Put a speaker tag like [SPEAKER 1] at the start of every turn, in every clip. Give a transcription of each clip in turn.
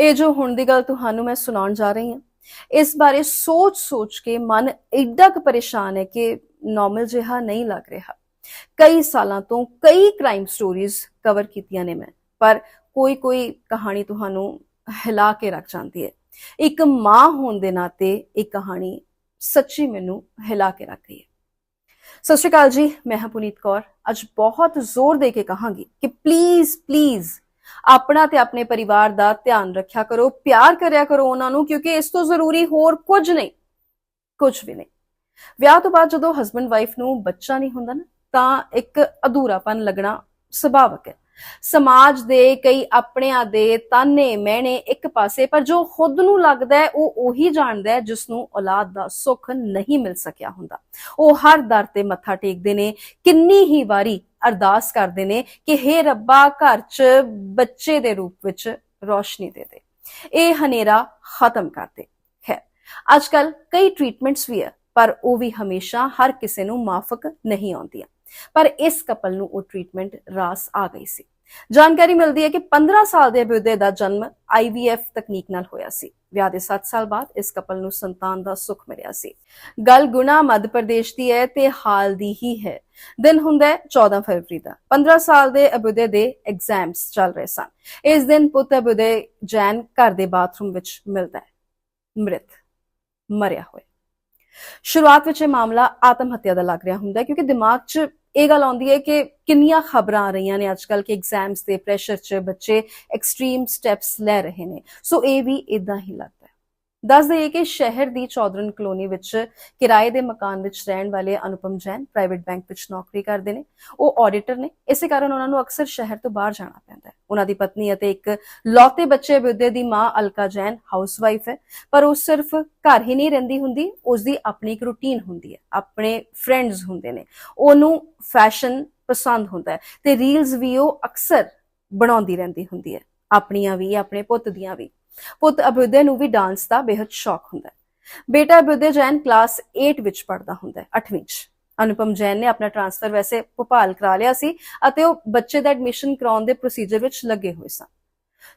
[SPEAKER 1] ਇਹ ਜੋ ਹੁਣ ਦੀ ਗੱਲ ਤੁਹਾਨੂੰ ਮੈਂ ਸੁਣਾਉਣ ਜਾ ਰਹੀ ਹਾਂ, ਇਸ ਬਾਰੇ ਸੋਚ-ਸੋਚ ਕੇ ਮਨ ਐਡਾ ਕੁ ਪਰੇਸ਼ਾਨ ਹੈ ਕਿ ਨਾਰਮਲ ਜਿਹਾ ਨਹੀਂ ਲੱਗ ਰਿਹਾ। ਕਈ ਸਾਲਾਂ ਤੋਂ ਕਈ ਕ੍ਰਾਈਮ ਸਟੋਰੀਜ਼ ਕਵਰ ਕੀਤੀਆਂ ਨੇ ਮੈਂ, ਪਰ ਕੋਈ-ਕੋਈ ਕਹਾਣੀ ਤੁਹਾਨੂੰ ਹਿਲਾ ਕੇ ਰੱਖ ਜਾਂਦੀ ਹੈ। ਇੱਕ ਮਾਂ ਹੋਣ ਦੇ ਨਾਤੇ ਇਹ ਕਹਾਣੀ ਸੱਚੀ ਮੈਨੂੰ ਹਿਲਾ ਕੇ ਰੱਖ ਗਈ ਹੈ। ਸਤਿ ਸ਼੍ਰੀ ਅਕਾਲ ਜੀ, ਮੈਂ ਹਾਂ ਪੁਨੀਤ ਕੌਰ। ਅੱਜ ਬਹੁਤ ਜ਼ੋਰ ਦੇ ਕੇ ਕਹਾਂਗੀ ਕਿ ਪਲੀਜ਼ ਪਲੀਜ਼ ਆਪਣਾ ਤੇ ਆਪਣੇ ਪਰਿਵਾਰ ਦਾ ਧਿਆਨ ਰੱਖਿਆ ਕਰੋ, ਪਿਆਰ ਕਰਿਆ ਕਰੋ ਉਹਨਾਂ ਨੂੰ, ਕਿਉਂਕਿ ਇਸ ਤੋਂ ਜ਼ਰੂਰੀ ਹੋਰ ਕੁਝ ਨਹੀਂ, ਕੁਝ ਵੀ ਨਹੀਂ। ਵਿਆਹ ਤੋਂ ਬਾਅਦ ਜਦੋਂ ਹਸਬੰਡ ਵਾਈਫ ਨੂੰ ਬੱਚਾ ਨਹੀਂ ਹੁੰਦਾ ਨਾ, ਤਾਂ ਇੱਕ ਅਧੂਰਾਪਨ ਲੱਗਣਾ ਸੁਭਾਵਕ ਹੈ। ਸਮਾਜ ਦੇ ਕਈ ਆਪਣਿਆਂ ਦੇ ਤਾਨੇ ਮਹਿਣੇ ਇੱਕ ਪਾਸੇ, ਪਰ ਜੋ ਖੁਦ ਨੂੰ ਲੱਗਦਾ ਹੈ, ਉਹ ਉਹੀ ਜਾਣਦਾ ਹੈ ਜਿਸ ਨੂੰ ਔਲਾਦ ਦਾ ਸੁੱਖ ਨਹੀਂ ਮਿਲ ਸਕਿਆ ਹੁੰਦਾ। ਉਹ ਹਰ ਦਰ ਤੇ ਮੱਥਾ ਟੇਕਦੇ ਨੇ, ਕਿੰਨੀ ਹੀ ਵਾਰੀ ਅਰਦਾਸ ਕਰਦੇ ਨੇ ਕਿ हे ਰੱਬਾ, ਘਰ 'ਚ ਬੱਚੇ ਦੇ ਰੂਪ ਵਿੱਚ ਰੋਸ਼ਨੀ ਦੇ ਦੇ। ਇਹ ਹਨੇਰਾ ਖਤਮ ਕਰ ਦੇ। ਖੈਰ, ਅੱਜਕੱਲ ਕਈ ਟ੍ਰੀਟਮੈਂਟਸ ਵੀ ਹੈ ਪਰ ਉਹ ਵੀ ਹਮੇਸ਼ਾ ਹਰ ਕਿਸੇ ਨੂੰ ਮਾਫਕ ਨਹੀਂ ਆਉਂਦੀਆਂ। ਪਰ ਇਸ ਕਪਲ ਨੂੰ ਉਹ ਟ੍ਰੀਟਮੈਂਟ ਰਾਸ ਆ ਗਈ ਸੀ। ਜਾਣਕਾਰੀ ਮਿਲਦੀ ਹੈ ਕਿ 15 ਸਾਲ ਦੇ ਬੁੱਧੇ ਦਾ ਜਨਮ IVF ਤਕਨੀਕ ਨਾਲ ਹੋਇਆ ਸੀ। ਵਿਆਹ ਦੇ 7 ਸਾਲ ਬਾਅਦ ਇਸ ਕਪਲ ਨੂੰ ਸੰਤਾਨ ਦਾ ਸੁੱਖ ਮਿਲਿਆ ਸੀ। ਗੱਲ ਗੁਨਾ ਮੱਧ ਪ੍ਰਦੇਸ਼ ਦੀ ਹੈ ਤੇ ਹਾਲ ਦੀ ਹੀ ਹੈ। ਦਿਨ ਹੁੰਦਾ 14 ਫਰਵਰੀ ਦਾ। 15 ਸਾਲ ਦੇ ਅਬੁਦੇ ਦੇ ਐਗਜ਼ਾਮਸ ਚੱਲ ਰਹੇ ਸਨ। ਇਸ ਦਿਨ ਪੁੱਤ ਅਬੁਦੇ ਜੈਨ ਘਰ ਦੇ ਬਾਥਰੂਮ ਵਿੱਚ ਮਿਲਦਾ ਹੈ। ਮ੍ਰਿਤ ਮਰਿਆ ਹੋਇਆ। ਸ਼ੁਰੂਆਤ ਵਿੱਚ ਇਹ ਮਾਮਲਾ ਆਤਮ ਹੱਤਿਆ ਦਾ ਲੱਗ ਰਿਹਾ ਹੁੰਦਾ ਹੈ ਕਿਉਂਕਿ ਦਿਮਾਗ 'ਚ ਇਹ ਗੱਲ ਆਉਂਦੀ ਹੈ ਕਿ ਕਿੰਨੀਆਂ ਖਬਰਾਂ ਆ ਰਹੀਆਂ ਨੇ ਅੱਜਕੱਲ ਕਿ ਐਗਜ਼ਾਮਸ ਦੇ ਪ੍ਰੈਸ਼ਰ 'ਚ ਬੱਚੇ ਐਕਸਟ੍ਰੀਮ ਸਟੈਪਸ ਲੈ ਰਹੇ ਨੇ। ਸੋ ਇਹ ਵੀ ਇਦਾਂ ਹੀ ਲੱਗਦਾ ਹੈ। ਦੱਸ ਦਈਏ ਕਿ ਸ਼ਹਿਰ ਦੀ ਚੌਧਰਨ ਕਲੋਨੀ ਵਿੱਚ ਕਿਰਾਏ ਦੇ ਮਕਾਨ ਵਿੱਚ ਰਹਿਣ ਵਾਲੇ ਅਨੁਪਮ ਜੈਨ ਪ੍ਰਾਈਵੇਟ ਬੈਂਕ ਵਿੱਚ ਨੌਕਰੀ ਕਰਦੇ ਨੇ। ਉਹ ਆਡੀਟਰ ਨੇ। ਇਸੇ ਕਾਰਨ ਉਹਨਾਂ ਨੂੰ ਅਕਸਰ ਸ਼ਹਿਰ ਤੋਂ ਬਾਹਰ ਜਾਣਾ ਪੈਂਦਾ ਹੈ। ਉਹਨਾਂ ਦੀ ਪਤਨੀ ਅਤੇ ਇੱਕ ਲੌਤੇ ਬੱਚੇ ਵਿਦਿਆ ਦੀ ਮਾਂ ਅਲਕਾ ਜੈਨ ਹਾਊਸਵਾਈਫ ਹੈ। ਪਰ ਉਹ ਸਿਰਫ ਘਰ ਹੀ ਨਹੀਂ ਰਹਿੰਦੀ ਹੁੰਦੀ ਉਸ ਦੀ ਆਪਣੀ ਇੱਕ ਰੁਟੀਨ ਹੁੰਦੀ ਹੈ। ਆਪਣੇ ਫਰੈਂਡਸ ਹੁੰਦੇ ਨੇ। ਉਹਨੂੰ ਫੈਸ਼ਨ ਪਸੰਦ ਹੁੰਦਾ ਹੈ। ਤੇ ਰੀਲਸ ਵੀ ਉਹ ਅਕਸਰ ਬਣਾਉਂਦੀ ਰਹਿੰਦੀ ਹੁੰਦੀ ਹੈ। ਆਪਣੀਆਂ ਵੀ, ਆਪਣੇ ਪੁੱਤ ਦੀਆਂ ਵੀ। ਪੁੱਤ ਅਭਿਉਦੈ ਨੂੰ ਵੀ ਡਾਂਸ ਦਾ ਬੇहद ਸ਼ੌਕ ਹੁੰਦਾ ਹੈ। ਬੇਟਾ ਅਭਿਉਦੈ ਜੈਨ ਕਲਾਸ 8 ਵਿੱਚ ਪੜ੍ਹਦਾ ਹੁੰਦਾ ਹੈ 8ਵੀਂ 'ਚ। ਅਨੁਪਮ ਜੈਨ ਨੇ ਆਪਣਾ ਟ੍ਰਾਂਸਫਰ ਵੈਸੇ ਭੋਪਾਲ ਕਰਾ ਲਿਆ ਸੀ ਅਤੇ ਉਹ ਬੱਚੇ ਦਾ ਐਡਮਿਸ਼ਨ ਕਰਾਉਣ ਦੇ ਪ੍ਰੋਸੀਜਰ ਵਿੱਚ ਲੱਗੇ ਹੋਏ ਸਨ।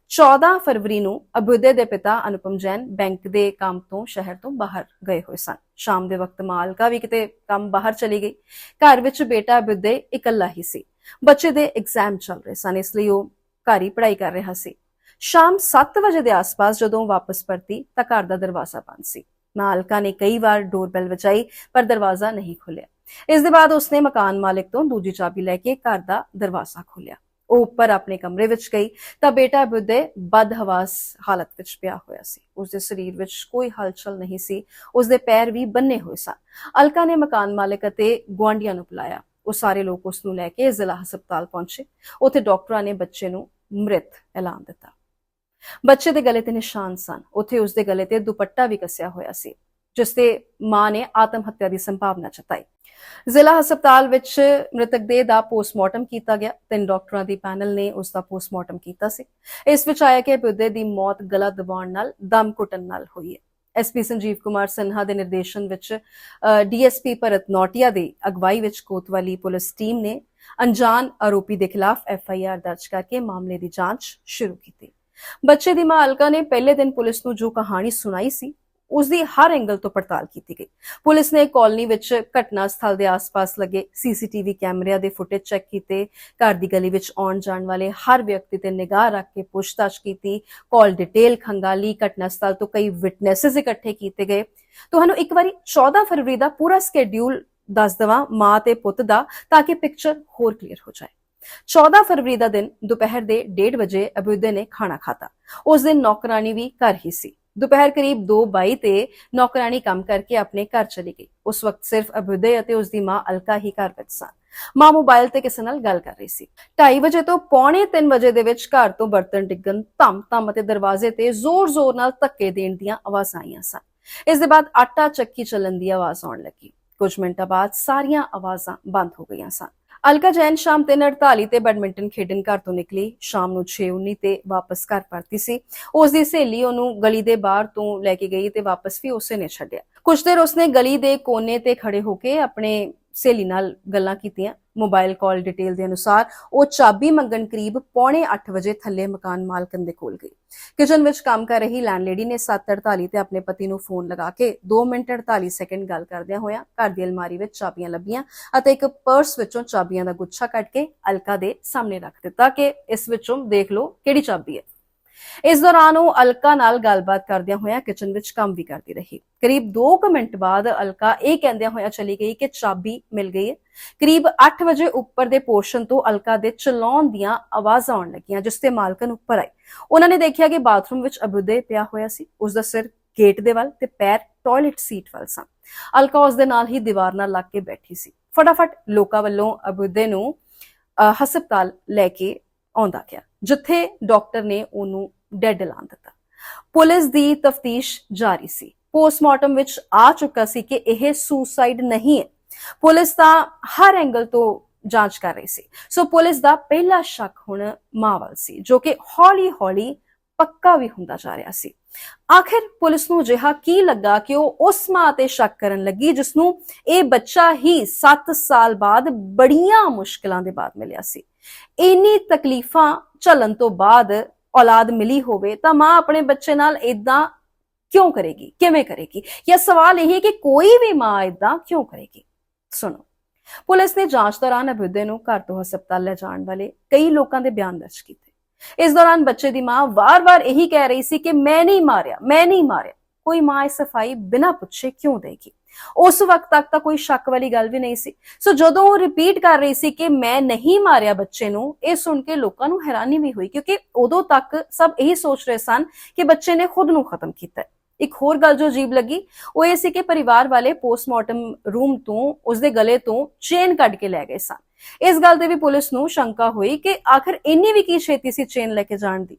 [SPEAKER 1] 14 ਫਰਵਰੀ ਨੂੰ ਅਭਿਉਦੈ ਦੇ ਪਿਤਾ ਅਨੁਪਮ ਜੈਨ ਬੈਂਕ ਦੇ ਕੰਮ ਤੋਂ, ਸ਼ਹਿਰ ਤੋਂ ਬਾਹਰ ਗਏ ਹੋਏ ਸਨ। ਸ਼ਾਮ ਦੇ ਵਕਤ ਮਾਲਕਾ ਵੀ ਕਿਤੇ ਕੰਮ ਬਾਹਰ ਚਲੀ ਗਈ। ਘਰ ਵਿੱਚ ਬੇਟਾ ਅਭਿਉਦੈ ਇਕੱਲਾ ਹੀ ਸੀ। ਬੱਚੇ ਦੇ ਐਗਜ਼ਾਮ ਚੱਲ ਰਹੇ ਸਨ, ਇਸ ਲਈ ਉਹ ਘਰ ਹੀ ਪੜ੍ਹਾਈ ਕਰ ਰਿਹਾ ਸੀ। ਸ਼ਾਮ 7 ਵਜੇ ਦੇ ਆਸ-ਪਾਸ ਜਦੋਂ ਵਾਪਸ ਪਰਤੀ ਤਾਂ ਘਰ ਦਾ ਦਰਵਾਜ਼ਾ ਬੰਦ ਸੀ। ਮਾਲਕਾ ਨੇ ਕਈ ਵਾਰ ਡੋਰਬੈਲ ਵਜਾਈ, ਪਰ ਦਰਵਾਜ਼ਾ ਨਹੀਂ ਖੁੱਲਿਆ। ਇਸ ਦੇ ਬਾਅਦ ਉਸਨੇ ਮਕਾਨ ਮਾਲਕ ਤੋਂ ਦੂਜੀ ਚਾਬੀ ਲੈ ਕੇ ਘਰ ਦਾ ਦਰਵਾਜ਼ਾ ਖੋਲ੍ਹਿਆ। ਉਹ ਉੱਪਰ ਆਪਣੇ ਕਮਰੇ ਵਿੱਚ ਗਈ ਤਾਂ ਬੇਟਾ ਬੁੱਧੇ ਬਦਹਵਾਸ ਹਾਲਤ ਵਿੱਚ ਪਿਆ ਹੋਇਆ ਸੀ। ਉਸਦੇ ਸਰੀਰ ਵਿੱਚ ਕੋਈ ਹਲਚਲ ਨਹੀਂ ਸੀ। ਉਸਦੇ ਪੈਰ ਵੀ ਬੰਨੇ ਹੋਏ ਸਨ। ਅਲਕਾ ਨੇ ਮਕਾਨ ਮਾਲਕ ਅਤੇ ਗੁਆਂਢੀਆਂ ਨੂੰ ਬੁਲਾਇਆ। ਉਹ ਸਾਰੇ ਲੋਕ ਉਸ ਨੂੰ ਲੈ ਕੇ ਜ਼ਿਲ੍ਹਾ ਹਸਪਤਾਲ ਪਹੁੰਚੇ। ਉੱਥੇ ਡਾਕਟਰਾਂ ਨੇ ਬੱਚੇ ਨੂੰ ਮ੍ਰਿਤ ਐਲਾਨ ਦਿੱਤਾ। ਬੱਚੇ ਦੇ ਗਲੇ ਤੇ ਨਿਸ਼ਾਨ ਸਨ। ਉੱਥੇ ਉਸਦੇ ਗਲੇ ਤੇ ਦੁਪੱਟਾ ਵੀ ਕੱਸਿਆ ਹੋਇਆ ਸੀ ਜਿਸ ਤੇ ਮਾਂ ਨੇ ਆਤਮ ਹੱਤਿਆ ਦੀ ਸੰਭਾਵਨਾ ਜਤਾਈ। ਜ਼ਿਲ੍ਹਾ ਹਸਪਤਾਲ ਵਿੱਚ ਮ੍ਰਿਤਕ ਦੇਹ ਦਾ ਪੋਸਟਮਾਰਟਮ ਕੀਤਾ ਗਿਆ। ਤਿੰਨ ਡਾਕਟਰਾਂ ਦੀ ਪੈਨਲ ਨੇ ਉਸ ਦਾ ਪੋਸਟਮਾਰਟਮ ਕੀਤਾ ਸੀ। ਇਸ ਵਿੱਚ ਆਇਆ ਕਿ ਬੁੱਧੇ ਦੀ ਮੌਤ ਗਲਾ ਦਬਾਉਣ ਨਾਲ ਦਮ ਘੁੱਟਣ ਨਾਲ ਹੋਈ ਹੈ। ਐਸਪੀ ਸੰਜੀਵ ਕੁਮਾਰ ਸਿਨਹਾ ਦੇ ਨਿਰਦੇਸ਼ਨ ਵਿੱਚ ਡੀਐਸਪੀ ਭਰਤ ਨੌਟੀਆ ਦੇ ਅਗਵਾਈ ਵਿੱਚ ਕੋਤਵਾਲੀ ਪੁਲਿਸ ਟੀਮ ਨੇ ਅਣਜਾਣ ਆਰੋਪੀ ਦੇ ਖਿਲਾਫ ਐਫਆਈਆਰ ਦਰਜ ਕਰਕੇ ਮਾਮਲੇ ਦੀ ਜਾਂਚ ਸ਼ੁਰੂ ਕੀਤੀ। ਬੱਚੇ ਦੀ ਮਾਂ ਨੇ ਪਹਿਲੇ ਦਿਨ ਪੁਲਿਸ ਨੂੰ ਜੋ ਕਹਾਣੀ ਸੁਣਾਈ ਸੀ ਉਸ ਦੀ ਹਰ ਐਂਗਲ ਤੋਂ ਪੜਤਾਲ ਕੀਤੀ ਗਈ। ਪੁਲਿਸ ਨੇ ਕਾਲਨੀ ਵਿੱਚ ਘਟਨਾ ਸਥਲ ਦੇ ਆਸ-ਪਾਸ ਲੱਗੇ ਸੀਸੀਟੀਵੀ ਕੈਮਰਿਆਂ ਦੇ ਫੁਟੇਜ ਚੈੱਕ ਕੀਤੇ। ਘਰ ਦੀ ਗਲੀ ਵਿੱਚ ਆਉਣ ਜਾਣ ਵਾਲੇ ਹਰ ਵਿਅਕਤੀ ਤੇ ਨਿਗਾਹ ਰੱਖ ਕੇ ਪੁੱਛਤਾਛ ਕੀਤੀ। ਕਾਲ ਡਿਟੇਲ ਖੰਗਾਲੀ ਘਟਨਾ ਸਥਲ ਤੋਂ ਕਈ ਵਿਟਨੈਸਸ ਇਕੱਠੇ ਕੀਤੇ ਗਏ। ਤੁਹਾਨੂੰ ਇੱਕ ਵਾਰੀ 14 ਫਰਵਰੀ ਦਾ ਪੂਰਾ ਸਕੇਡਿਊਲ ਦੱਸ ਦਵਾਂ ਮਾਂ ਤੇ ਪੁੱਤ ਦਾ, ਤਾਂ ਕਿ ਪਿਕਚਰ ਹੋਰ ਕਲੀਅਰ ਹੋ ਜਾਏ। 14 ਫਰਵਰੀ ਦਾ ਦਿਨ ਦੁਪਹਿਰ ਦੇ 1:30 ਵਜੇ ਅਬੂਦੇ ਨੇ ਖਾਣਾ ਖਾਤਾ ਉਸ ਦਿਨ ਨੌਕਰਾਨੀ ਵੀ ਘਰ ਹੀ ਸੀ। ਦੁਪਹਿਰ ਕਰੀਬ 2:22 ਤੇ ਨੌਕਰਾਨੀ ਕੰਮ ਕਰਕੇ ਆਪਣੇ ਘਰ ਚਲੀ ਗਈ। ਉਸ ਵਕਤ ਸਿਰਫ ਅਬੂਦੇ ਅਤੇ ਉਸ ਦੀ ਮਾਂ ਅਲਕਾ ਹੀ ਘਰ ਵਿੱਚ ਸਨ। ਮਾਂ ਮੋਬਾਈਲ ਤੇ ਕਿਸੇ ਨਾਲ ਗੱਲ ਕਰ ਰਹੀ ਸੀ। 2:30 ਵਜੇ ਤੋਂ ਪੌਣੇ 3 ਵਜੇ ਦੇ ਵਿੱਚ ਘਰ ਤੋਂ ਬਰਤਨ ਡਿੱਗਣ ਧਮ ਧਮ ਅਤੇ ਦਰਵਾਜ਼ੇ ਤੇ ਜ਼ੋਰ-ਜ਼ੋਰ ਨਾਲ ਧੱਕੇ ਦੇਣ ਦੀਆਂ ਆਵਾਜ਼ਾਂ ਆਈਆਂ ਸਨ। ਇਸ ਦੇ ਬਾਅਦ ਆਟਾ ਚੱਕੀ ਚੱਲਣ ਦੀ ਆਵਾਜ਼ ਆਉਣ ਲੱਗੀ। ਕੁਝ ਮਿੰਟਾਂ ਬਾਅਦ ਸਾਰੀਆਂ ਆਵਾਜ਼ਾਂ ਬੰਦ ਹੋ ਗਈਆਂ ਸਨ। ਅਲਕਾ ਜੈਨ ਸ਼ਾਮ 3:48 ਤੇ ਬੈਡਮਿੰਟਨ ਖੇਡਣ ਘਰ ਤੋਂ ਨਿਕਲੀ। ਸ਼ਾਮ ਨੂੰ 6:19 ਤੇ ਵਾਪਸ ਘਰ ਪਰਤੀ ਸੀ। ਉਸ ਦੀ ਸਹੇਲੀ ਉਹਨੂੰ ਗਲੀ ਦੇ ਬਾਹਰ ਤੋਂ ਲੈ ਕੇ ਗਈ ਤੇ ਵਾਪਸ ਵੀ ਉਸੇ ਨੇ ਛੱਡਿਆ। ਕੁਝ ਦੇਰ ਉਸਨੇ ਗਲੀ ਦੇ ਕੋਨੇ ਤੇ ਖੜੇ ਹੋ ਕੇ ਆਪਣੇ ਸਹੇਲੀ ਨਾਲ ਗੱਲਾਂ ਕੀਤੀਆਂ ਮੋਬਾਈਲ ਕਾਲ ਡਿਟੇਲ ਦੇ ਅਨੁਸਾਰ, ਉਹ ਚਾਬੀ ਮੰਗਣ ਕਰੀਬ ਪੌਣੇ 8 ਵਜੇ ਥੱਲੇ ਮਕਾਨ ਮਾਲਕਨ ਦੇ ਕੋਲ ਗਈ। ਕਿਚਨ ਵਿੱਚ ਕੰਮ ਕਰ ਰਹੀ ਲੈਂਡਲੇਡੀ ਨੇ 7:48 ਤੇ ਆਪਣੇ ਪਤੀ ਨੂੰ ਫੋਨ ਲਗਾ ਕੇ 2 ਮਿੰਟ 48 ਸੈਕਿੰਡ ਗੱਲ ਕਰਦਿਆਂ ਹੋਇਆਂ ਘਰ ਦੀ ਅਲਮਾਰੀ ਵਿੱਚ ਚਾਬੀਆਂ ਲੱਭੀਆਂ ਅਤੇ ਇੱਕ ਪਰਸ ਵਿੱਚੋਂ ਚਾਬੀਆਂ ਦਾ ਗੁੱਛਾ ਕੱਢ ਕੇ ਅਲਕਾ ਦੇ ਸਾਹਮਣੇ ਰੱਖ ਦਿੱਤਾ ਕਿ ਇਸ ਵਿੱਚੋਂ ਦੇਖ ਲਓ ਕਿਹੜੀ ਚਾਬੀ ਹੈ। ਇਸ ਦੌਰਾਨ ਉਹ ਅਲਕਾ ਨਾਲ ਗੱਲਬਾਤ ਕਰਦਿਆਂ ਹੋਇਆਂ ਕਿਚਨ ਵਿੱਚ ਕੰਮ ਵੀ ਕਰਦੀ ਰਹੀ। ਕਰੀਬ 2 ਮਿੰਟ ਬਾਅਦ ਅਲਕਾ ਇਹ ਕਹਿੰਦਿਆਂ ਹੋਇਆਂ ਚਲੀ ਗਈ ਕਿ ਚਾਬੀ ਮਿਲ ਗਈ ਹੈ। ਕਰੀਬ 8 ਵਜੇ ਉੱਪਰ ਦੇ ਪੋਰਸ਼ਨ ਤੋਂ ਅਲਕਾ ਦੇ ਚਲਾਉਣ ਦੀਆਂ ਆਵਾਜ਼ਾਂ ਆਉਣ ਲੱਗੀਆਂ ਜਿਸ ਤੇ ਮਾਲਕਨ ਉੱਪਰ ਆਈ ਉਹਨਾਂ ਨੇ ਦੇਖਿਆ ਕਿ ਬਾਥਰੂਮ ਵਿੱਚ ਅਬੁਦੇ ਪਿਆ ਹੋਇਆ ਸੀ। ਉਸ ਦਾ ਸਿਰ ਗੇਟ ਦੇ ਵੱਲ ਤੇ ਪੈਰ ਟਾਇਲਟ ਸੀਟ ਵੱਲ ਸਨ। ਅਲਕਾ ਉਸ ਦੇ ਨਾਲ ਹੀ ਦੀਵਾਰ ਨਾਲ ਲੱਗ ਕੇ ਬੈਠੀ ਸੀ। ਫਟਾਫਟ ਲੋਕਾਂ ਵੱਲੋਂ ਅਬੁਦੇ ਨੂੰ ਅਹ, ਹਸਪਤਾਲ ਲੈ ਕੇ ਆਉਂਦਾ ਗਿਆ, ਜਿੱਥੇ ਡਾਕਟਰ ਨੇ ਉਹਨੂੰ ਡੈਡ ਐਲਾਨ ਦਿੱਤਾ। ਪੁਲਿਸ ਦੀ ਤਫਤੀਸ਼ ਜਾਰੀ ਸੀ। ਪੋਸਟਮਾਰਟਮ ਵਿੱਚ ਆ ਚੁੱਕਾ ਸੀ ਕਿ ਇਹ ਸੁਸਾਈਡ ਨਹੀਂ ਹੈ। ਪੁਲਿਸ ਤਾਂ ਹਰ ਐਂਗਲ ਤੋਂ ਜਾਂਚ ਕਰ ਰਹੀ ਸੀ। ਸੋ ਪੁਲਿਸ ਦਾ ਪਹਿਲਾ ਸ਼ੱਕ ਹੁਣ ਮਾਂ ਵੱਲ ਸੀ, ਜੋ ਕਿ ਹੌਲੀ-ਹੌਲੀ ਪੱਕਾ ਵੀ ਹੁੰਦਾ ਜਾ ਰਿਹਾ ਸੀ। ਆਖਿਰ ਪੁਲਿਸ ਨੂੰ ਅਜਿਹਾ ਕੀ ਲੱਗਾ ਕਿ ਉਹ ਉਸ ਮਾਂ ਤੇ ਸ਼ੱਕ ਕਰਨ ਲੱਗੀ, ਜਿਸ ਨੂੰ ਇਹ ਬੱਚਾ ਹੀ 7 ਸਾਲ ਬਾਅਦ ਬੜੀਆਂ ਮੁਸ਼ਕਲਾਂ ਦੇ ਬਾਅਦ ਮਿਲਿਆ ਸੀ? ਇੰਨੀ ਤਕਲੀਫਾਂ ਝੱਲਣ ਤੋਂ ਬਾਅਦ ਔਲਾਦ ਮਿਲੀ ਹੋਵੇ ਤਾਂ ਮਾਂ ਆਪਣੇ ਬੱਚੇ ਨਾਲ ਇਦਾਂ ਕਿਉਂ ਕਰੇਗੀ? ਕਿਵੇਂ ਕਰੇਗੀ? ਇਹ ਸਵਾਲ ਇਹ ਹੈ ਕਿ ਕੋਈ ਵੀ ਮਾਂ ਇਦਾਂ ਕਿਉਂ ਕਰੇਗੀ? ਸੁਣੋ, ਪੁਲਿਸ ਨੇ ਜਾਂਚ ਦੌਰਾਨ ਅਭਿਉਦੈ ਨੂੰ ਘਰ ਤੋਂ ਹਸਪਤਾਲ ਲੈ ਜਾਣ ਵਾਲੇ ਕਈ ਲੋਕਾਂ ਦੇ ਬਿਆਨ ਦਰਜ ਕੀਤੇ। ਇਸ ਦੌਰਾਨ ਬੱਚੇ ਦੀ ਮਾਂ ਵਾਰ-ਵਾਰ ਇਹੀ ਕਹਿ ਰਹੀ ਸੀ ਕਿ ਮੈਂ ਨਹੀਂ ਮਾਰਿਆ, ਮੈਂ ਨਹੀਂ ਮਾਰਿਆ। ਕੋਈ ਮਾਂ ਇਹ ਸਫ਼ਾਈ ਬਿਨਾਂ ਪੁੱਛੇ ਕਿਉਂ ਦੇਗੀ? ਉਸ ਵਕਤ ਤੱਕ ਤਾਂ ਕੋਈ ਸ਼ੱਕ ਵਾਲੀ ਗੱਲ ਵੀ ਨਹੀਂ ਸੀ। ਸੋ ਜਦੋਂ ਉਹ ਰਿਪੀਟ ਕਰ ਰਹੀ ਸੀ ਕਿ ਮੈਂ ਨਹੀਂ ਮਾਰਿਆ ਬੱਚੇ ਨੂੰ, ਇਹ ਸੁਣ ਕੇ ਲੋਕਾਂ ਨੂੰ ਹੈਰਾਨੀ ਵੀ ਹੋਈ, ਕਿਉਂਕਿ ਉਦੋਂ ਤੱਕ ਸਭ ਇਹੀ ਸੋਚ ਰਹੇ ਸਨ ਕਿ ਬੱਚੇ ਨੇ ਖੁਦ ਨੂੰ ਖਤਮ ਕੀਤਾ ਇੱਕ ਹੋਰ ਗੱਲ ਜੋ ਅਜੀਬ ਲੱਗੀ, ਉਹ ਇਹ ਸੀ ਕਿ ਪਰਿਵਾਰ ਵਾਲੇ ਪੋਸਟਮਾਰਟਮ ਰੂਮ ਤੋਂ, ਉਸਦੇ ਗਲੇ ਤੋਂ ਚੇਨ ਕੱਢ ਕੇ ਲੈ ਗਏ ਸਨ। ਇਸ ਗੱਲ ਤੇ ਵੀ ਪੁਲਿਸ ਨੂੰ ਸ਼ੰਕਾ ਹੋਈ ਕਿ ਆਖਰ ਇੰਨੀ ਵੀ ਕੀ ਛੇਤੀ ਸੀ ਚੇਨ ਲੈ ਕੇ ਜਾਣ ਦੀ?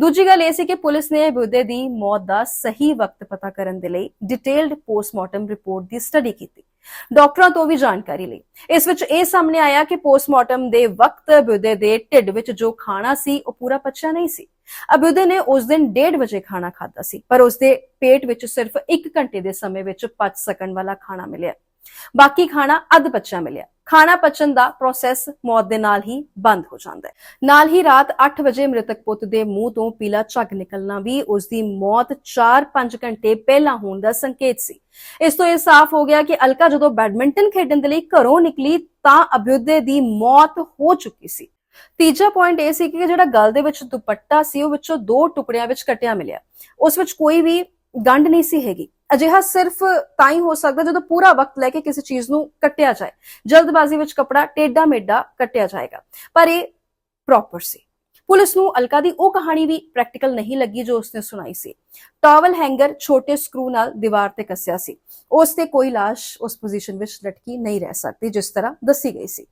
[SPEAKER 1] ਦੂਜੀ ਗੱਲ ਇਹ ਸੀ ਕਿ ਪੁਲਿਸ ਨੇ ਬੁੱਧੇ ਦੀ ਮੌਤ ਦਾ ਸਹੀ ਵਕਤ ਪਤਾ ਕਰਨ ਦੇ ਲਈ ਡਿਟੇਲਡ ਪੋਸਟਮਾਰਟਮ ਰਿਪੋਰਟ ਦੀ ਸਟੱਡੀ ਕੀਤੀ। ਡਾਕਟਰਾਂ ਤੋਂ ਵੀ ਜਾਣਕਾਰੀ ਲਈ। ਇਸ ਵਿੱਚ ਇਹ ਸਾਹਮਣੇ ਆਇਆ ਕਿ ਪੋਸਟਮਾਰਟਮ ਦੇ ਵਕਤ ਬੁੱਧੇ ਦੇ ਢਿੱਡ ਵਿੱਚ ਜੋ ਖਾਣਾ ਸੀ, ਉਹ ਪੂਰਾ ਪਚਿਆ ਨਹੀਂ ਸੀ। ਅਬੁਦੇ ਨੇ ਉਸ ਦਿਨ 1:30 ਵਜੇ ਖਾਣਾ ਖਾਧਾ ਸੀ, ਪਰ ਉਸ ਦੇ ਪੇਟ ਵਿੱਚ ਸਿਰਫ 1 ਘੰਟੇ ਦੇ ਸਮੇਂ ਵਿੱਚ ਪਚ ਸਕਣ ਵਾਲਾ ਖਾਣਾ ਮਿਲਿਆ। ਬਾਕੀ ਖਾਣਾ ਅੱਧ ਪਚਿਆ ਮਿਲਿਆ। ਖਾਣਾ ਪਚਣ ਦਾ ਪ੍ਰੋਸੈਸ ਮੌਤ ਦੇ ਨਾਲ ਹੀ ਬੰਦ ਹੋ ਜਾਂਦਾ ਹੈ। ਨਾਲ ਹੀ ਰਾਤ 8 ਵਜੇ ਮ੍ਰਿਤਕ ਪੁੱਤ ਦੇ ਮੂੰਹ ਤੋਂ ਪੀਲਾ ਝੱਗ ਨਿਕਲਣਾ ਵੀ ਉਸ ਦੀ ਮੌਤ 4-5 ਘੰਟੇ ਪਹਿਲਾਂ ਹੋਣ ਦਾ ਸੰਕੇਤ ਸੀ। ਇਸ ਤੋਂ ਇਹ ਸਾਫ਼ ਹੋ ਗਿਆ ਕਿ ਅਲਕਾ ਜਦੋਂ ਬੈਡਮਿੰਟਨ ਖੇਡਣ ਦੇ ਲਈ ਘਰੋਂ ਨਿਕਲੀ ਤਾਂ ਅਭਿਉਦੈ ਦੀ ਮੌਤ ਹੋ ਚੁੱਕੀ ਸੀ। ਤੀਜਾ ਪੁਆਇੰਟ ਇਹ ਸੀ ਕਿ ਜਿਹੜਾ ਗਲ ਦੇ ਵਿੱਚ ਦੁਪੱਟਾ ਸੀ, ਉਹ ਵਿੱਚੋਂ ਦੋ ਟੁਕੜਿਆਂ ਵਿੱਚ ਕੱਟਿਆ ਮਿਲਿਆ। ਉਸ ਵਿੱਚ ਕੋਈ ਵੀ ਗੰਢ ਨਹੀਂ ਸੀ ਹੈਗੀ। ਅਜਿਹਾ ਸਿਰਫ ਤਾਂ ਹੀ ਹੋ ਸਕਦਾ ਜਦੋਂ ਪੂਰਾ ਵਕਤ ਲੈ ਕੇ ਕਿਸੇ ਚੀਜ਼ ਨੂੰ ਕੱਟਿਆ ਜਾਏ। ਜਲਦਬਾਜ਼ੀ ਵਿੱਚ ਕਪੜਾ ਟੇਡਾ ਮੇਡਾ ਕੱਟਿਆ ਜਾਏਗਾ। ਪਰ ਇਹ ਪ੍ਰੋਪਰ ਸੀ। ਪੁਲਿਸ ਨੂੰ ਅਲਕਾ ਦੀ ਉਹ ਕਹਾਣੀ ਵੀ ਪ੍ਰੈਕਟੀਕਲ ਨਹੀਂ ਲੱਗੀ ਜੋ ਉਸਨੇ ਸੁਣਾਈ ਸੀ। ਟਾਵਲ ਹੈਂਗਰ ਛੋਟੇ ਸਕਰੂ ਨਾਲ ਦੀਵਾਰ ਤੇ ਕੱਸਿਆ ਸੀ। ਉਸ ਤੇ ਕੋਈ ਲਾਸ਼ ਉਸ ਪੋਜੀਸ਼ਨ ਵਿੱਚ ਲਟਕੀ ਨਹੀਂ ਰਹਿ ਸਕਦੀ, ਜਿਸ ਤਰ੍ਹਾਂ ਦੱਸੀ ਗਈ ਸੀ।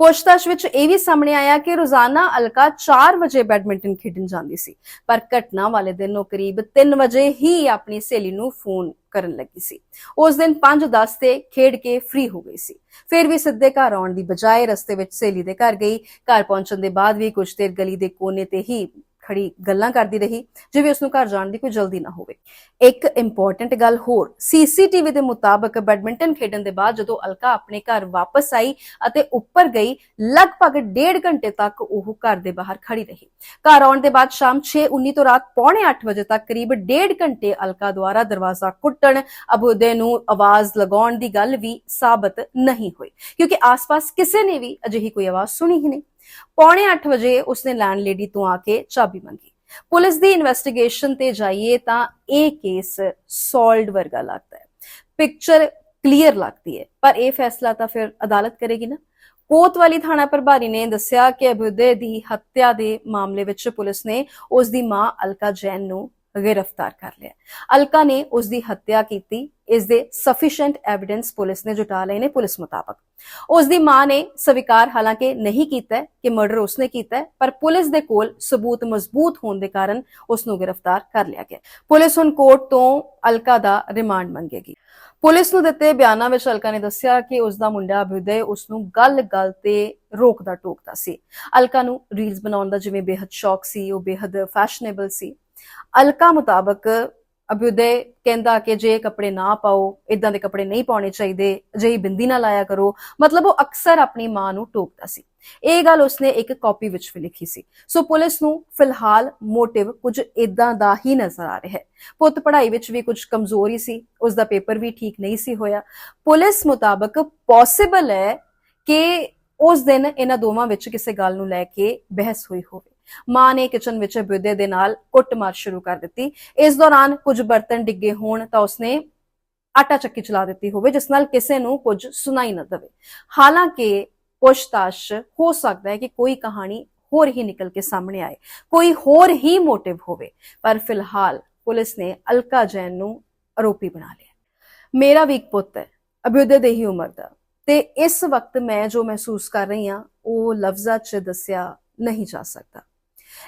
[SPEAKER 1] ਪੁੱਛਤਾਛ ਵਿੱਚ ਇਹ ਵੀ ਸਾਹਮਣੇ ਆਇਆ ਕਿ ਰੋਜ਼ਾਨਾ ਅਲਕਾ 4 ਵਜੇ ਬੈਡਮਿੰਟਨ ਖੇਡਣ ਜਾਂਦੀ ਸੀ, ਪਰ ਘਟਨਾ ਵਾਲੇ ਦਿਨ ਉਹ ਕਰੀਬ 3 ਵਜੇ ਹੀ ਆਪਣੀ ਸਹੇਲੀ ਨੂੰ ਫੋਨ ਕਰਨ ਲੱਗੀ ਸੀ। ਉਸ ਦਿਨ 5:10 ਤੇ ਖੇਡ ਕੇ ਫ੍ਰੀ ਹੋ ਗਈ ਸੀ। ਫਿਰ ਵੀ ਸਿੱਧੇ ਘਰ ਆਉਣ ਦੀ ਬਜਾਏ ਰਸਤੇ ਵਿੱਚ ਸਹੇਲੀ ਦੇ ਘਰ ਗਈ। ਘਰ ਪਹੁੰਚਣ ਦੇ ਬਾਅਦ ਵੀ ਕੁਝ ਦੇਰ ਗਲੀ ਦੇ ਕੋਨੇ ਤੇ ਹੀ ਖੜੀ ਗੱਲਾਂ ਕਰਦੀ ਰਹੀ ਜਿਵੇਂ ਉਸ ਨੂੰ ਘਰ ਜਾਣ ਦੀ ਕੋਈ ਜਲਦੀ ਨਾ ਹੋਵੇ। ਇੱਕ ਇੰਪੋਰਟੈਂਟ ਗੱਲ ਹੋਰ ਸੀਸੀਟੀਵੀ ਦੇ ਮੁਤਾਬਕ ਬੈਡਮਿੰਟਨ ਖੇਡਣ ਦੇ ਬਾਅਦ ਜਦੋਂ ਅਲਕਾ ਆਪਣੇ ਘਰ ਵਾਪਸ ਆਈ ਅਤੇ ਉੱਪਰ ਗਈ, ਲਗਭਗ 1.5 ਘੰਟੇ ਤੱਕ ਉਹ ਘਰ ਦੇ ਬਾਹਰ ਖੜੀ ਰਹੀ। ਘਰ ਆਉਣ ਦੇ ਬਾਅਦ ਸ਼ਾਮ 6:19 ਤੋਂ ਰਾਤ ਪੌਣੇ 8 ਵਜੇ ਤੱਕ ਕਰੀਬ 1.5 ਘੰਟੇ ਅਲਕਾ ਦੁਆਰਾ ਦਰਵਾਜ਼ਾ ਕੁੱਟਣ, ਅਬੂਦੇ ਨੂੰ ਆਵਾਜ਼ ਲਗਾਉਣ ਦੀ ਗੱਲ ਵੀ ਸਾਬਤ ਨਹੀਂ ਹੋਈ, ਕਿਉਂਕਿ ਆਸ-ਪਾਸ ਕਿਸੇ ਨੇ ਵੀ ਅਜਿਹੀ ਕੋਈ ਆਵਾਜ਼ ਸੁਣੀ ਹੀ ਨਹੀਂ। ਪੌਣੇ 8 ਵਜੇ ਉਸਨੇ ਲੈਂਡਲੇਡੀ ਤੋਂ ਆ ਕੇ ਚਾਬੀ ਮੰਗੀ। ਪੁਲਿਸ ਦੀ ਇਨਵੈਸਟੀਗੇਸ਼ਨ ਤੇ ਜਾਈਏ ਤਾਂ ਇਹ ਕੇਸ ਸੋਲਡ ਵਰਗਾ ਲੱਗਦਾ ਹੈ। ਪਿਕਚਰ ਕਲੀਅਰ ਲੱਗਦੀ ਹੈ। ਪਰ ਇਹ ਫੈਸਲਾ ਤਾਂ ਫਿਰ ਅਦਾਲਤ ਕਰੇਗੀ ਨਾ। ਕੋਤਵਾਲੀ ਥਾਣਾ ਪ੍ਰਭਾਰੀ ਨੇ ਦੱਸਿਆ ਕਿ ਅਭਿਉਦੈ ਦੀ ਹੱਤਿਆ ਦੇ ਮਾਮਲੇ ਵਿੱਚ ਪੁਲਿਸ ਨੇ ਉਸ ਦੀ ਮਾਂ ਅਲਕਾ ਜੈਨ ਨੂੰ ਗ੍ਰਿਫਤਾਰ ਕਰ ਲਿਆ। ਅਲਕਾ ਨੇ ਉਸ ਦੀ ਹੱਤਿਆ ਕੀਤੀ। ਇਸ ਦੇ ਸਫੀਸ਼ੀਐਂਟ ਐਵੀਡੈਂਸ ਪੁਲਿਸ ਨੇ ਜੁਟਾ ਲਏ ਨੇ, ਪੁਲਿਸ ਮੁਤਾਬਕ। ਉਸ ਦੀ ਮਾਂ ਨੇ ਸਵੀਕਾਰ ਹਾਲਾਂਕਿ ਨਹੀਂ ਕੀਤਾ ਕਿ ਮਰਡਰ ਉਸਨੇ ਕੀਤਾ ਪਰ ਪੁਲਿਸ ਦੇ ਕੋਲ ਸਬੂਤ ਮਜ਼ਬੂਤ ਹੋਣ ਦੇ ਕਾਰਨ ਉਸ ਨੂੰ ਗ੍ਰਿਫਤਾਰ ਕਰ ਲਿਆ ਗਿਆ। ਪੁਲਿਸ ਹੁਣ ਕੋਰਟ ਤੋਂ ਅਲਕਾ ਦਾ ਰਿਮਾਂਡ ਮੰਗੇਗੀ। ਪੁਲਿਸ ਨੂੰ ਦਿੱਤੇ ਬਿਆਨਾਂ ਵਿੱਚ ਅਲਕਾ ਨੇ ਦੱਸਿਆ ਕਿ ਉਸ ਦਾ ਮੁੰਡਾ ਅਭਿਦੈ ਉਸ ਨੂੰ ਗੱਲ-ਗੱਲ ਤੇ ਰੋਕਦਾ ਟੋਕਦਾ ਸੀ। ਅਲਕਾ ਨੂੰ ਰੀਲਸ ਬਣਾਉਣ ਦਾ ਜਿਵੇਂ ਬੇਹੱਦ ਸ਼ੌਕ ਸੀ, ਉਹ ਬੇਹੱਦ ਫੈਸ਼ਨੇਬਲ ਸੀ। ਅਲਕਾ ਮੁਤਾਬਕ ਅਭਿਉਦੈ ਕਹਿੰਦਾ ਕਿ ਜੇ ਕੱਪੜੇ ਨਾ ਪਾਓ ਇਦਾਂ ਦੇ ਕੱਪੜੇ ਨਹੀਂ ਪਾਉਣੇ ਚਾਹੀਦੇ, ਅਜਿਹੀ ਬਿੰਦੀ ਨਾ ਲਾਇਆ ਕਰੋ। ਮਤਲਬ ਉਹ ਅਕਸਰ ਆਪਣੀ ਮਾਂ ਨੂੰ ਟੋਕਦਾ ਸੀ। ਇਹ ਗੱਲ ਉਸਨੇ ਇੱਕ ਕਾਪੀ ਵਿੱਚ ਵੀ ਲਿਖੀ ਸੀ। ਸੋ ਪੁਲਿਸ ਨੂੰ ਫਿਲਹਾਲ ਮੋਟਿਵ ਕੁਝ ਇਦਾਂ ਦਾ ਹੀ ਨਜ਼ਰ ਆ ਰਿਹਾ ਹੈ। ਪੁੱਤ ਪੜ੍ਹਾਈ ਵਿੱਚ ਵੀ ਕੁਝ ਕਮਜ਼ੋਰੀ ਸੀ। ਉਸ ਦਾ ਪੇਪਰ ਵੀ ਠੀਕ ਨਹੀਂ ਸੀ ਹੋਇਆ। ਪੁਲਿਸ ਮੁਤਾਬਕ ਪੋਸੀਬਲ ਹੈ ਕਿ ਉਸ ਦਿਨ ਇਹਨਾਂ ਦੋਵਾਂ ਵਿੱਚ ਕਿਸੇ ਗੱਲ ਨੂੰ ਲੈ ਕੇ ਬਹਿਸ ਹੋਈ ਹੋਵੇ। ਮਾਂ ਨੇ ਕਿਚਨ ਵਿੱਚ ਅਭਿਉਦੈ ਦੇ ਨਾਲ ਕੁੱਟਮਾਰ ਸ਼ੁਰੂ ਕਰ ਦਿੱਤੀ। ਇਸ ਦੌਰਾਨ ਕੁਝ ਬਰਤਨ ਡਿੱਗੇ ਹੋਣ ਤਾਂ ਉਸਨੇ ਆਟਾ ਚੱਕੀ ਚਲਾ ਦਿੱਤੀ ਹੋਵੇ, ਜਿਸ ਨਾਲ ਕਿਸੇ ਨੂੰ ਕੁਝ ਸੁਣਾਈ ਨਾ ਦੇਵੇ। ਹਾਲਾਂਕਿ ਪੁੱਛਤਾਛ ਹੋ ਸਕਦਾ ਹੈ ਕਿ ਕੋਈ ਕਹਾਣੀ ਹੋਰ ਹੀ ਨਿਕਲ ਕੇ ਸਾਹਮਣੇ ਆਏ, ਕੋਈ ਹੋਰ ਹੀ ਮੋਟਿਵ ਹੋਵੇ, ਪਰ ਫਿਲਹਾਲ ਪੁਲਿਸ ਨੇ ਅਲਕਾ ਜੈਨ ਨੂੰ ਆਰੋਪੀ ਬਣਾ ਲਿਆ। ਮੇਰਾ ਵੀ ਇੱਕ ਪੁੱਤ ਹੈ, ਅਭਿਉਦੈ ਦੇ ਹੀ ਉਮਰ ਦਾ, ਤੇ ਇਸ ਵਕਤ ਮੈਂ ਜੋ ਮਹਿਸੂਸ ਕਰ ਰਹੀ ਹਾਂ, ਉਹ ਲਫ਼ਜ਼ਾਂ 'ਚ ਦੱਸਿਆ ਨਹੀਂ ਜਾ ਸਕਦਾ।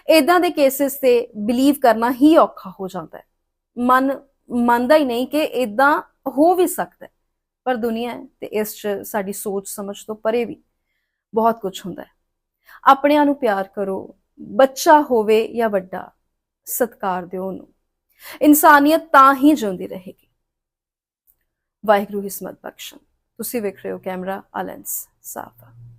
[SPEAKER 1] ਇਦਾਂ ਦੇ ਕੇਸਿਸ ਤੇ ਬਿਲੀਵ ਕਰਨਾ ਹੀ ਔਖਾ ਹੋ ਜਾਂਦਾ ਹੈ। ਮਨ, ਮੰਨਦਾ ਹੀ ਨਹੀਂ ਕਿ ਇਦਾਂ ਹੋ ਵੀ ਸਕਦਾ ਹੈ। ਪਰ ਦੁਨੀਆ ਤੇ ਇਸ 'ਚ ਸਾਡੀ ਸੋਚ ਸਮਝ ਤੋਂ ਪਰੇ ਵੀ ਬਹੁਤ ਕੁਝ ਹੁੰਦਾ ਹੈ। ਆਪਣਿਆਂ ਨੂੰ ਪਿਆਰ ਕਰੋ, ਬੱਚਾ ਹੋਵੇ ਜਾਂ ਵੱਡਾ, ਸਤਿਕਾਰ ਦਿਓ ਉਹਨੂੰ। ਇਨਸਾਨੀਅਤ ਤਾਂ ਹੀ ਜਿਉਂਦੀ ਰਹੇਗੀ। ਵਾਹਿਗੁਰੂ ਹਿਸਮਤ ਬਖਸ਼ਣ। ਤੁਸੀਂ ਵੇਖ ਰਹੇ ਹੋ ਕੈਮਰਾ ਅਲੈਂਸ ਸਾਫਾ